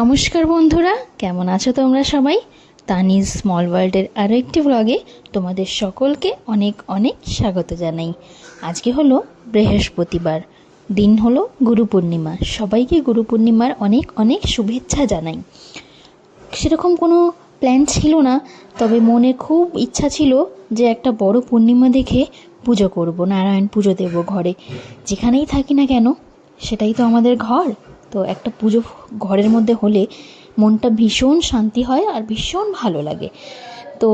নমস্কার বন্ধুরা, কেমন আছো তোমরা সবাই? তানিজ স্মল ওয়ার্ল্ডের আরও একটি ব্লগে তোমাদের সকলকে অনেক অনেক স্বাগত জানাই। আজকে হলো বৃহস্পতিবার, দিন হলো গুরু পূর্ণিমা। সবাইকে গুরু পূর্ণিমার অনেক অনেক শুভেচ্ছা জানাই। সেরকম কোনো প্ল্যান ছিল না, তবে মনে খুব ইচ্ছা ছিল যে একটা বড় পূর্ণিমা দেখে পুজো করব, নারায়ণ পুজো দেব ঘরে। যেখানেই থাকি না কেন, সেটাই তো আমাদের ঘর। তো একটা পুজো ঘরের মধ্যে হলে মনটা ভীষণ শান্তি হয় আর ভীষণ ভালো লাগে তো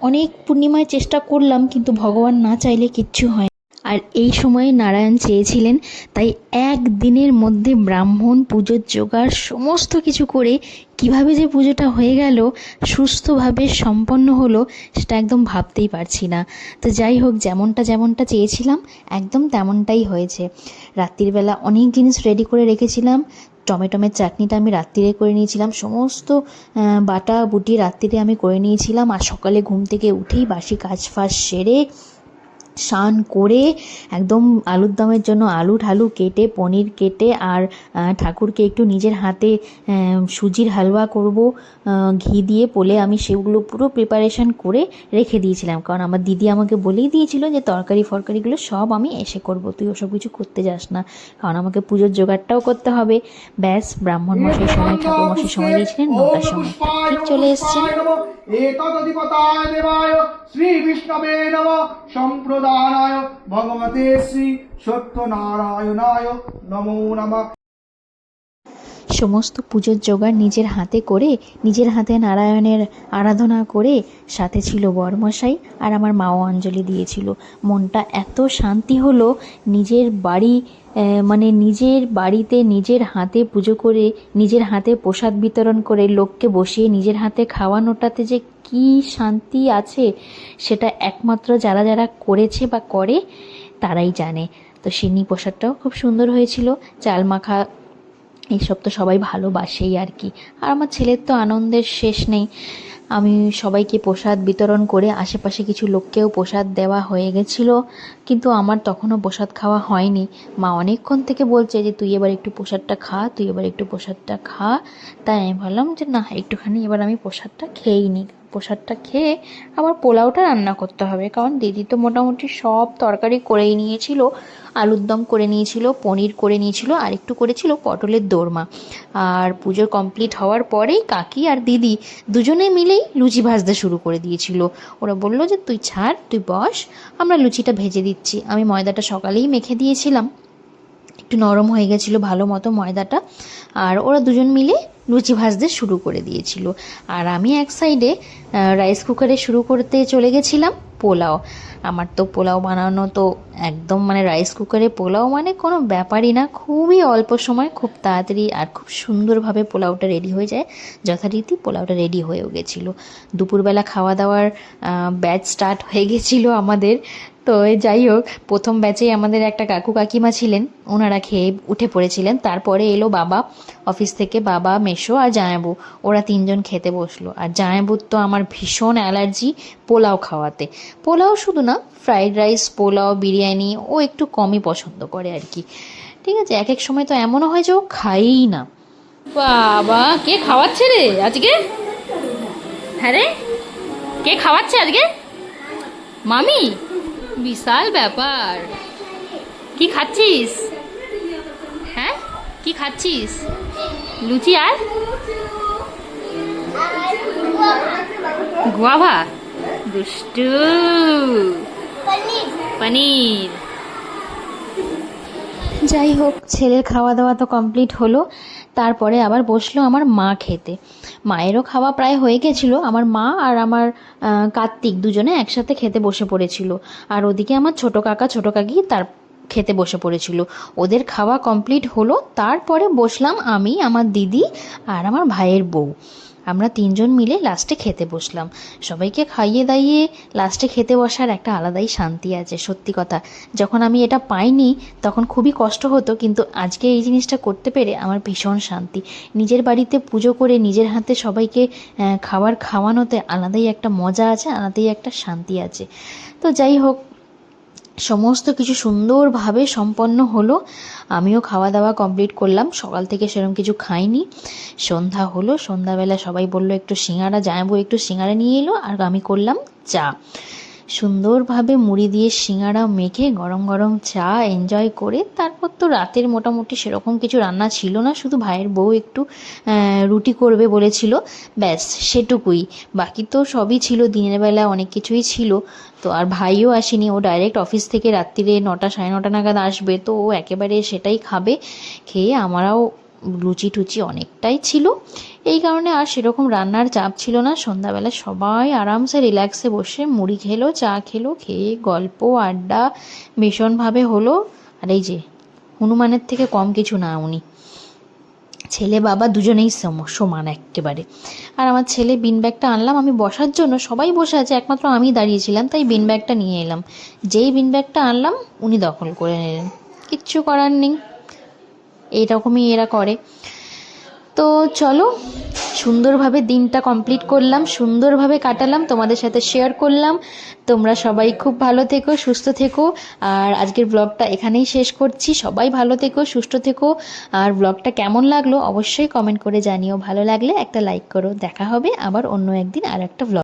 অনেক পূর্ণিমায় চেষ্টা করলাম কিন্তু ভগবান না চাইলে কিচ্ছু হয়। আর এই সময়ে নারায়ণ চেয়েছিলেন, তাই একদিনের মধ্যে ব্রাহ্মণ পুজোর জোগাড় সমস্ত কিছু করে কীভাবে যে পুজোটা হয়ে গেল, সুস্থভাবে সম্পন্ন হলো, সেটা একদম ভাবতেই পারছি না। তো যাই হোক, যেমনটা যেমনটা চেয়েছিলাম, একদম তেমনটাই হয়েছে। রাত্রিবেলা অনেক জিনিস রেডি করে রেখেছিলাম। টমেটোমের চাটনিটা আমি রাত্রিরে করে নিয়েছিলাম। সমস্ত বাটা বুটি রাত্রিরে আমি করে নিয়েছিলাম। আর সকালে ঘুম থেকে উঠেই বাসি কাজ ফাজ সেরে স্নান করে একদম আলুর দমের জন্য আলু ঢালু কেটে পনির কেটে আর ঠাকুরকে একটু নিজের হাতে সুজির হালুয়া করব ঘি দিয়ে পোলে আমি সেগুলো পুরো প্রিপারেশন করে রেখে দিয়েছিলাম। কারণ আমার দিদি আমাকে বলেই দিয়েছিল যে তরকারি ফরকারিগুলো সব আমি এসে করব তুই ওসব কিছু করতে যাস না। কারণ আমাকে পুজোর জোগাড়টাও করতে হবে। ব্যাস ব্রাহ্মণ মশাই সময় ঠাকুর মশাই সময় দিয়েছিলেন নটার সময় ঠিক চলে এসছেন। শ্রী বিষ্ণবে নম। সম্প্রদানায় ভগবতে শ্রী সত্যনারায়ণায় নমো নমঃ। সমস্ত পুজোর জোগাড় নিজের হাতে করে, নিজের হাতে নারায়ণের আরাধনা করে সাথে ছিল বরমশাই আর আমার মাও অঞ্জলি দিয়েছিল। মনটা এত শান্তি হলো, নিজের বাড়ি মানে নিজের বাড়িতে নিজের হাতে পুজো করে, নিজের হাতে প্রসাদ বিতরণ করে লোককে বসিয়ে নিজের হাতে খাওয়ানোটাতে যে কি শান্তি আছে, সেটা একমাত্র যারা যারা করেছে বা করে, তারাই জানে। তো সিন্নি প্রসাদটাও খুব সুন্দর হয়েছিল, চাল মাখা এইসব তো সবাই ভালোবাসেই আর কি। আর আমার ছেলের তো আনন্দের শেষ নেই। আমি সবাইকে প্রসাদ বিতরণ করে আশেপাশে কিছু লোককেও প্রসাদ দেওয়া হয়ে গেছিল, কিন্তু আমার তখনও প্রসাদ খাওয়া হয়নি। মা অনেকক্ষণ থেকে বলছে যে, তুই এবার একটু প্রসাদটা খা, তুই এবার একটু প্রসাদটা খা। তাই আমি ভাবলাম যে, না, একটুখানি এবার আমি প্রসাদটা খেয়েই নিই। প্রসাদটা খেয়ে আবার পোলাওটা রান্না করতে হবে। কারণ দিদি তো মোটামুটি সব তরকারি করেই নিয়েছিল। আলুর দম করে নিয়েছিল, পনির করে নিয়েছিল আর একটু করেছিল পটলের দোরমা। আর পুজো কমপ্লিট হওয়ার পরেই কাকি আর দিদি দুজনে মিলেই লুচি ভাজতে শুরু করে দিয়েছিল। ওরা বলল যে, তুই ছাড়, তুই বস, আমরা লুচিটা ভেজে দিচ্ছি। আমি ময়দাটা সকালেই মেখে দিয়েছিলাম। একটু নরম হয়ে গেছিল ভালো মতো ময়দাটা। আর ওরা দুজন মিলে লুচি ভাজতে শুরু করে দিয়েছিল। আর আমি এক সাইডে রাইস কুকারে শুরু করতে চলে গেছিলাম পোলাও। আমার তো পোলাও বানানো তো একদম মানে রাইস কুকারে পোলাও মানে কোনো ব্যাপারই না। খুবই অল্প সময়, খুব তাড়াতাড়ি আর খুব সুন্দরভাবে পোলাওটা রেডি হয়ে যায়। যথারীতি পোলাওটা রেডি হয়েও গেছিল। দুপুরবেলা খাওয়া দাওয়ার ব্যাচ স্টার্ট হয়ে গেছিল আমাদের। তো যাই হোক, প্রথম ব্যাচেই আমাদের একটা কাকু কাকিমা ছিলেন। ওনারা খেয়ে উঠে পড়েছিলেন। তারপরে এলো বাবা অফিস থেকে বাবা মেশো আর জায়াবু ওরা তিনজন খেতে বসল। আর জায়াবুর তো আমার ভীষণ অ্যালার্জি পোলাও খাওয়াতে। পোলাও শুধু না ফ্রাইড রাইস পোলাও, বিরিয়ানি, ও একটু কমই পছন্দ করে আর কি। ঠিক আছে, এক এক সময় তো এমনও হয় যে ও খাইই না। বাবা, কে খাওয়াচ্ছে রে আজকে? হ্যাঁ রে, কে খাওয়াচ্ছে আজকে? মামি? বিশাল ব্যাপার। কি খাচ্ছিস? হ্যাঁ? কি খাচ্ছিস? লুচি আর? গুয়াভা দুষ্টু। পনির। যাই হোক, ছেলের খাওয়া দাওয়া তো কমপ্লিট হলো। তারপরে আবার বসল আমার মা খেতে। মায়েরও খাওয়া প্রায় হয়ে গেছিল। আমার মা আর আমার কার্তিক দুজনে একসাথে খেতে বসে পড়েছিল। আর ওদিকে আমার ছোট কাকা, ছোট কাকি তার খেতে বসে পড়েছিল। ওদের খাওয়া কমপ্লিট হলো, তারপরে বসলাম আমি, আমার দিদি আর আমার ভাইয়ের বউ। আমরা তিনজন মিলে লাস্টে খেতে বসলাম। সবাইকে খাইয়ে দাইয়ে লাস্টে খেতে বসার একটা আলাদাই শান্তি আছে, সত্যি কথা। যখন আমি এটা পাইনি, তখন খুবই কষ্ট হতো, কিন্তু আজকে এই জিনিসটা করতে পেরে আমার ভীষণ শান্তি। নিজের বাড়িতে পুজো করে নিজের হাতে সবাইকে খাবার খাওয়ানোতে আলাদাই একটা মজা আছে, আলাদাই একটা শান্তি আছে। তো যাই হোক সমস্ত কিছু সুন্দরভাবে সম্পন্ন হলো। আমিও খাওয়া দাওয়া কমপ্লিট করলাম। সকাল থেকে সেরকম কিছু খাইনি। সন্ধ্যা হলো। সন্ধ্যাবেলা সবাই বলল, একটু সিঙ্গারা যাব একটু সিঙ্গারা নিয়ে এলো আর আমি করলাম চা। সুন্দরভাবে মুড়ি দিয়ে সিঙ্গারা মেখে গরম গরম চা এনজয় করে তারপর তো রাতের মোটামুটি সেরকম কিছু রান্না ছিল না, শুধু ভাইয়ের বউ একটু রুটি করবে বলেছিল। ব্যাস, সেটুকুই। বাকি তো সবই ছিল, দিনের বেলা অনেক কিছুই ছিল। তো আর ভাইও আসেনি, ও ডাইরেক্ট অফিস থেকে রাত্রিরে নটা, সাড়ে নটা নাগাদ আসবে, তো ও একেবারে সেটাই খাবে। খেয়ে আমরাও লুচি টুচি অনেকটাই ছিল। এই কারণে আর সেরকম রান্নার চাপ ছিল না। সন্ধ্যাবেলা সবাই আরামসে রিল্যাক্সে বসে মুড়ি খেলো, চা খেলো, খেয়ে গল্প, আড্ডা ভীষণভাবে হলো। আর এই যে, হনুমানের থেকে কম কিছু না উনি। ছেলে বাবা দুজনেই সম- সমান একেবারে। আর আমার ছেলে বিন ব্যাগটা আনলাম। আমি বসার জন্য সবাই বসে আছে, একমাত্র আমি দাঁড়িয়েছিলাম, তাই বিন ব্যাগটা নিয়ে এলাম। যেই বিন ব্যাগটা আনলাম, উনি দখল করে নিলেন। কিচ্ছু করার নেই। এইরকমই এরা করে। তো চলো, সুন্দরভাবে দিনটা কমপ্লিট করলাম, সুন্দরভাবে কাটালাম, তোমাদের সাথে শেয়ার করলাম। তোমরা সবাই খুব ভালো থেকো, সুস্থ থেকো। আর আজকের ব্লগটা এখানেই শেষ করছি। সবাই ভালো থেকো, সুস্থ থেকো। আর ব্লগটা কেমন লাগল অবশ্যই কমেন্ট করে জানিও। ভালো লাগলে একটা লাইক করো। দেখা হবে আবার অন্য একদিন আর একটা ব্লগ